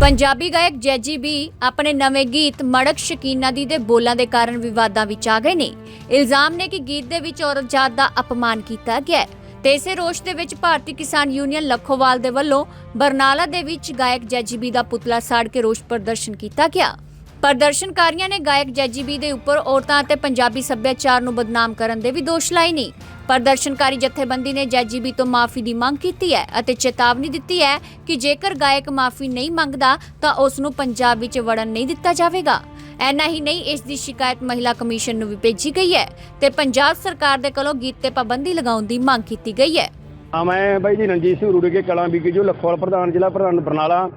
ਪੰਜਾਬੀ ਗਾਇਕ ਜੈਜੀ ਬੀ ਆਪਣੇ ਨਵੇਂ ਗੀਤ ਮੜਕ ਸ਼ਕੀਨਾ ਦੀ ਦੇ ਬੋਲਾਂ ਦੇ ਕਾਰਨ ਵਿਵਾਦਾਂ ਵਿੱਚ ਆ ਗਏ ਨੇ। ਇਲਜ਼ਾਮ ਨੇ ਕਿ ਗੀਤ ਦੇ ਵਿੱਚ ਔਰਤ ਜਾਤ ਦਾ ਅਪਮਾਨ ਕੀਤਾ ਗਿਆ ਹੈ ਤੇ ਇਸੇ ਰੋਸ਼ ਦੇ ਵਿੱਚ ਭਾਰਤੀ ਕਿਸਾਨ ਯੂਨੀਅਨ ਲੱਖੋਵਾਲ ਦੇ ਵੱਲੋਂ ਬਰਨਾਲਾ ਦੇ ਵਿੱਚ ਗਾਇਕ ਜੈਜੀ ਬੀ ਦਾ ਪੁਤਲਾ ਸਾੜ ਕੇ ਰੋਸ਼ ਪ੍ਰਦਰਸ਼ਨ ਕੀਤਾ ਗਿਆ। ਪ੍ਰਦਰਸ਼ਨਕਾਰੀਆਂ ਨੇ ਗਾਇਕ ਜੈਜੀ ਬੀ ਦੇ ਉੱਪਰ ਔਰਤਾਂ ਅਤੇ ਪੰਜਾਬੀ ਸੱਭਿਆਚਾਰ ਨੂੰ ਬਦਨਾਮ ਕਰਨ ਦੇ ਵੀ ਦੋਸ਼ ਲਾਏ ਨੇ। ਪ੍ਰਦਰਸ਼ਨਕਾਰੀ ਜਥੇਬੰਦੀ ਨੇ ਜੈਜੀਬੀ ਤੋਂ ਮਾਫੀ ਦੀ ਮੰਗ ਕੀਤੀ ਹੈ ਅਤੇ ਚੇਤਾਵਨੀ ਦਿੱਤੀ ਹੈ ਕਿ ਜੇਕਰ ਗਾਇਕ ਮਾਫੀ ਨਹੀਂ ਮੰਗਦਾ ਤਾਂ ਉਸ ਨੂੰ ਪੰਜਾਬ ਵਿੱਚ ਵੜਨ ਨਹੀਂ ਦਿੱਤਾ ਜਾਵੇਗਾ। ਐਨਾ ਹੀ ਨਹੀਂ, ਇਸ ਦੀ ਸ਼ਿਕਾਇਤ ਮਹਿਲਾ ਕਮਿਸ਼ਨ ਨੂੰ ਵੀ ਭੇਜੀ ਗਈ ਹੈ ਤੇ ਪੰਜਾਬ ਸਰਕਾਰ ਦੇ ਕੋਲੋਂ ਗੀਤ ਤੇ ਪਾਬੰਦੀ ਲਗਾਉਣ ਦੀ ਮੰਗ ਕੀਤੀ ਗਈ ਹੈ। ਹਾਂ, ਮੈਂ ਬਾਈ ਜੀ ਰਣਜੀਤ ਸਿੰਘ ਰੂੜੇ ਕੇ ਕਲਾਂ ਬੀਕੇ ਜੋ ਲਖੋਵਾਲ ਪ੍ਰਧਾਨ, ਜ਼ਿਲ੍ਹਾ ਪ੍ਰਧਾਨ ਬਰਨਾਲਾ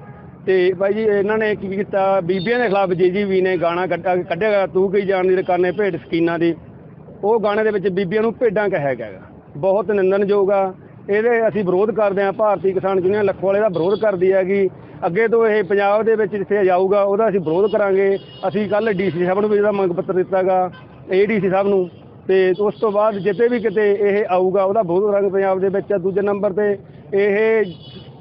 ਤੇ ਬਾਈ ਜੀ ਇਹਨਾਂ ਨੇ ਕੀ ਕੀਤਾ, ਬੀਬੀਆਂ ਦੇ ਖਿਲਾਫ ਜੀਜੀਵੀ ਨੇ ਗਾਣਾ ਕੱਢਿਆ ਕੱਢਿਆ, ਤੂੰ ਕੀ ਜਾਣਦੀ ਰਕਾਨੇ ਭੇਡ ਸਕੀਨਾਂ ਦੀ। ਉਹ ਗਾਣੇ ਦੇ ਵਿੱਚ ਬੀਬੀਆਂ ਨੂੰ ਭੇਡਾਂ ਕਿਹਾ ਗਿਆ ਹੈਗਾ। ਬਹੁਤ ਨਿੰਦਣਯੋਗ ਆ। ਇਹਦੇ ਅਸੀਂ ਵਿਰੋਧ ਕਰਦੇ ਹਾਂ, ਭਾਰਤੀ ਕਿਸਾਨ ਯੂਨੀਅਨ ਲਖੋਵਾਲੇ ਦਾ ਵਿਰੋਧ ਕਰਦੀ ਹੈਗੀ। ਅੱਗੇ ਤੋਂ ਇਹ ਪੰਜਾਬ ਦੇ ਵਿੱਚ ਜਿੱਥੇ ਜਾਊਗਾ, ਉਹਦਾ ਅਸੀਂ ਵਿਰੋਧ ਕਰਾਂਗੇ। ਅਸੀਂ ਕੱਲ ਡੀਸੀ ਸਾਹਿਬ ਨੂੰ ਵੀ ਇਹਦਾ ਮੰਗ ਪੱਤਰ ਦਿੱਤਾਗਾ, ਏਡੀਸੀ ਸਾਹਿਬ ਨੂੰ। ਤੇ ਉਸ ਤੋਂ ਬਾਅਦ ਜਿੱਤੇ ਵੀ ਕਿਤੇ ਇਹ ਆਊਗਾ, ਉਹਦਾ ਵਿਰੋਧ ਕਰਾਂਗੇ ਪੰਜਾਬ ਦੇ ਵਿੱਚ। ਦੂਜੇ ਨੰਬਰ ਤੇ ਇਹ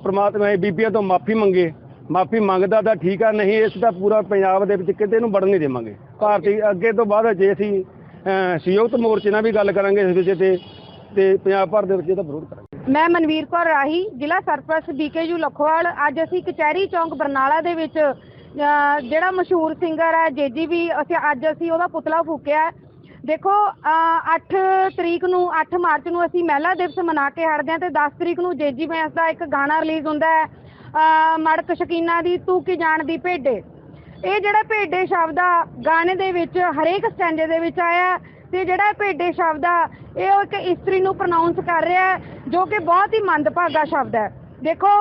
ਪ੍ਰਮਾਤਮਾ ਇਹ ਬੀਬੀਆਂ ਤੋਂ ਮਾਫੀ ਮੰਗੇ। ਮਾਫੀ ਮੰਗਦਾ ਤਾਂ ਠੀਕ ਆ, ਨਹੀਂ ਇਸ ਦਾ ਪੂਰਾ ਪੰਜਾਬ ਦੇ ਵਿੱਚ ਕਿਤੇ ਨੂੰ ਵੜਨ ਨਹੀਂ ਦੇਵਾਂਗੇ। ਭਾਰਤੀ ਅੱਗੇ ਤੋਂ ਬਾਅਦ ਜੇ ਅਸੀਂ ਸੰਯੁਕਤ ਮੋਰਚੇ ਨਾਲ ਵੀ ਗੱਲ ਕਰਾਂਗੇ ਇਸ ਵਿਸ਼ੇ ਤੇ ਤੇ ਪੰਜਾਬ ਭਰ ਦੇ ਵਿੱਚ ਇਹਦਾ ਵਿਰੋਧ ਕਰਾਂਗੇ। ਮੈਂ ਮਨਵੀਰ ਕੌਰ ਰਾਹੀ ਜ਼ਿਲ੍ਹਾ ਸਰਪ੍ਰਸਤ ਬੀਕੇਯੂ ਲਖਵਾਲ ਅੱਜ ਅਸੀਂ ਕਚਹਿਰੀ ਚੌਂਕ ਬਰਨਾਲਾ ਦੇ ਵਿੱਚ ਜਿਹੜਾ ਮਸ਼ਹੂਰ ਸਿੰਗਰ ਹੈ ਜੇਜੀਬੀ ਅਸੀਂ ਅੱਜ ਅਸੀਂ ਉਹਦਾ ਪੁਤਲਾ ਫੂਕਿਆ ਦੇਖੋ ਅਹ, 8 ਤਰੀਕ ਨੂੰ 8 ਮਾਰਚ ਨੂੰ ਅਸੀਂ ਮਹਿਲਾ ਦਿਵਸ ਮਨਾ ਕੇ ਹਟਦੇ ਹਾਂ ਤੇ 10 ਤਰੀਕ ਨੂੰ ਜੇਜੀ ਬੈਂਸ ਦਾ ਇੱਕ ਗਾਣਾ ਰਿਲੀਜ਼ ਹੁੰਦਾ ਹੈ ਮੜਕ ਸ਼ਕੀਨਾ ਦੀ ਤੂੰ ਕੀ ਜਾਣਦੀ ਭੇਡੇ। ਇਹ ਜਿਹੜਾ ਭੇਡੇ ਸ਼ਬਦ ਆ ਗਾਣੇ ਦੇ ਵਿੱਚ ਹਰੇਕ ਸਟੈਂਜੇ ਦੇ ਵਿੱਚ ਆਇਆ ਤੇ ਜਿਹੜਾ ਭੇਡੇ ਸ਼ਬਦ ਆ ਇਹ ਉਹ ਇੱਕ ਇਸਤਰੀ ਨੂੰ ਪ੍ਰੋਨਾਉਂਸ ਕਰ ਰਿਹਾ ਹੈ, ਜੋ ਕਿ ਬਹੁਤ ਹੀ ਮੰਦਭਾਗਾ ਸ਼ਬਦ ਹੈ। ਦੇਖੋ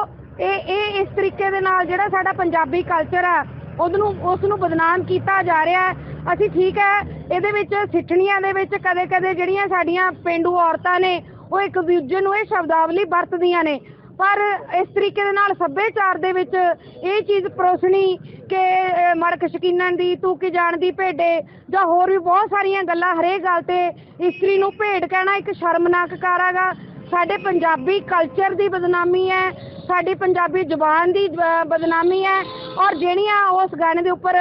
ਇਹ ਇਹ ਇਸ ਤਰੀਕੇ ਦੇ ਨਾਲ ਜਿਹੜਾ ਸਾਡਾ ਪੰਜਾਬੀ ਕਲਚਰ ਆ ਉਹਨੂੰ ਉਸ ਨੂੰ ਬਦਨਾਮ ਕੀਤਾ ਜਾ ਰਿਹਾ ਹੈ। ਅਸੀਂ ਠੀਕ ਹੈ ਇਹਦੇ ਵਿੱਚ ਸਿੱਠਣੀਆਂ ਦੇ ਵਿੱਚ ਕਦੇ-ਕਦੇ ਜਿਹੜੀਆਂ ਸਾਡੀਆਂ ਪਿੰਡੂ ਔਰਤਾਂ ਨੇ ਉਹ ਇੱਕ ਦੂਜੇ ਨੂੰ ਇਹ ਸ਼ਬਦਾਵਲੀ ਵਰਤਦੀਆਂ ਨੇ। ਪਰ ਇਸ ਤਰੀਕੇ ਦੇ ਨਾਲ ਸੱਭਿਆਚਾਰ ਦੇ ਵਿੱਚ ਇਹ ਚੀਜ਼ ਪਰੋਸਣੀ ਕਿ ਅਹ, ਮੜਕ ਸ਼ਕੀਨਨ ਦੀ ਤੂੰ ਕੀ ਜਾਣਦੀ ਭੇਡੇ ਜਾਂ ਹੋਰ ਵੀ ਬਹੁਤ ਸਾਰੀਆਂ ਗੱਲਾਂ ਹਰੇਕ ਗੱਲ ਤੇ ਇਸਤਰੀ ਨੂੰ ਭੇਡ ਕਹਿਣਾ ਇੱਕ ਸ਼ਰਮਨਾਕ ਕਾਰਾਗਾ ਸਾਡੇ ਪੰਜਾਬੀ ਕਲਚਰ ਦੀ ਬਦਨਾਮੀ ਹੈ ਸਾਡੀ ਪੰਜਾਬੀ ਜ਼ੁਬਾਨ ਦੀ ਬ- ਬਦਨਾਮੀ ਹੈ ਔਰ ਜਿਹੜੀਆਂ ਉਸ ਗਾਣੇ ਦੇ ਉੱਪਰ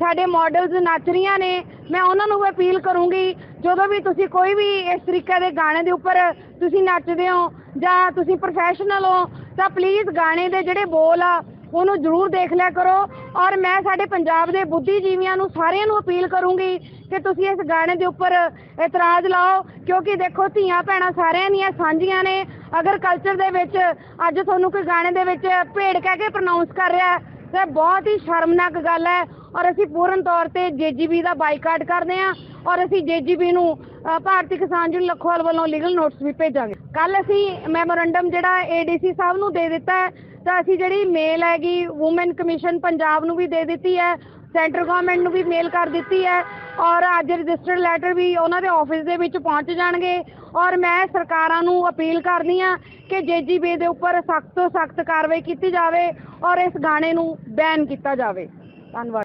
ਸਾਡੇ ਮਾਡਲਸ ਨੱਚ ਰਹੀਆਂ ਨੇ ਮੈਂ ਉਹਨਾਂ ਨੂੰ ਵੀ ਅਪੀਲ ਕਰੂੰਗੀ ਜਦੋਂ ਵੀ ਤੁਸੀਂ ਕੋਈ ਵੀ ਇਸ ਤਰੀਕੇ ਦੇ ਗਾਣੇ ਦੇ ਉੱਪਰ ਤੁਸੀਂ ਨੱਚਦੇ ਹੋ ਜਾਂ ਤੁਸੀਂ ਪ੍ਰੋਫੈਸ਼ਨਲ ਹੋ, ਤਾਂ ਪਲੀਜ਼ ਗਾਣੇ ਦੇ ਜਿਹੜੇ ਬੋਲ ਆ, ਉਹਨੂੰ ਜ਼ਰੂਰ ਦੇਖ ਲਿਆ ਕਰੋ ਔਰ ਮੈਂ ਸਾਡੇ ਪੰਜਾਬ ਦੇ ਬੁੱਧੀਜੀਵੀਆਂ ਨੂੰ ਸਾਰਿਆਂ ਨੂੰ ਅਪੀਲ ਕਰੂੰਗੀ ਕਿ ਤੁਸੀਂ ਇਸ ਗਾਣੇ ਦੇ ਉੱਪਰ ਇਤਰਾਜ਼ ਲਾਓ, ਕਿਉਂਕਿ ਦੇਖੋ ਧੀਆਂ ਭੈਣਾਂ ਸਾਰਿਆਂ ਦੀਆਂ ਸਾਂਝੀਆਂ ਨੇ। ਅਗਰ ਕਲਚਰ ਦੇ ਵਿੱਚ ਅੱਜ ਤੁਹਾਨੂੰ ਕੋਈ ਗਾਣੇ ਦੇ ਵਿੱਚ ਭੇੜ ਕਹਿ ਕੇ ਪ੍ਰੋਨਾਉਂਸ ਕਰ ਰਿਹਾ ਹੈ ਤੇ ਬਹੁਤ ਹੀ ਸ਼ਰਮਨਾਕ ਗੱਲ ਹੈ ਔਰ ਅਸੀਂ ਪੂਰਨ ਤੌਰ ਤੇ ਜੇਜੀਬੀ ਦਾ ਬਾਈਕਾਟ ਕਰਦੇ ਹਾਂ। ਔਰ ਅਸੀਂ ਜੇਜੀਬੀ ਨੂੰ ਭਾਰਤੀ ਕਿਸਾਨ ਯੂਨੀਅਨ ਲਖਵਾਲ ਵੱਲੋਂ ਲੀਗਲ ਨੋਟਿਸ ਵੀ ਭੇਜਾਂਗੇ। ਕੱਲ ਅਸੀਂ ਮੈਮੋਰੰਡਮ ਜਿਹੜਾ ਏਡੀਸੀ ਸਾਹਿਬ ਨੂੰ ਦੇ ਦਿੱਤਾ ਹੈ, ਤਾਂ ਅਸੀਂ ਜਿਹੜੀ ਮੇਲ ਹੈਗੀ ਔਮਨ ਕਮਿਸ਼ਨ ਪੰਜਾਬ ਨੂੰ ਵੀ ਦੇ ਦਿੱਤੀ ਹੈ ਸੈਂਟਰ ਗਵਰਨਮੈਂਟ ਨੂੰ ਵੀ ਮੇਲ ਕਰ ਦਿੱਤੀ ਹੈ, ਔਰ ਅੱਜ ਰਜਿਸਟਰਡ ਲੈਟਰ ਵੀ ਉਹਨਾਂ ਦੇ ਆਫਿਸ ਦੇ ਵਿੱਚ ਪਹੁੰਚ ਜਾਣਗੇ। ਔਰ ਮੈਂ ਸਰਕਾਰਾਂ ਨੂੰ ਅਪੀਲ ਕਰਦੀ ਹਾਂ ਕਿ ਜੇਜੀਬੀ ਦੇ ਉੱਪਰ ਸਖਤ ਤੋਂ ਸਖਤ ਕਾਰਵਾਈ ਕੀਤੀ ਜਾਵੇ ਔਰ ਇਸ ਗਾਣੇ ਨੂੰ ਬੈਨ ਕੀਤਾ ਜਾਵੇ। ਧੰਨਵਾਦ।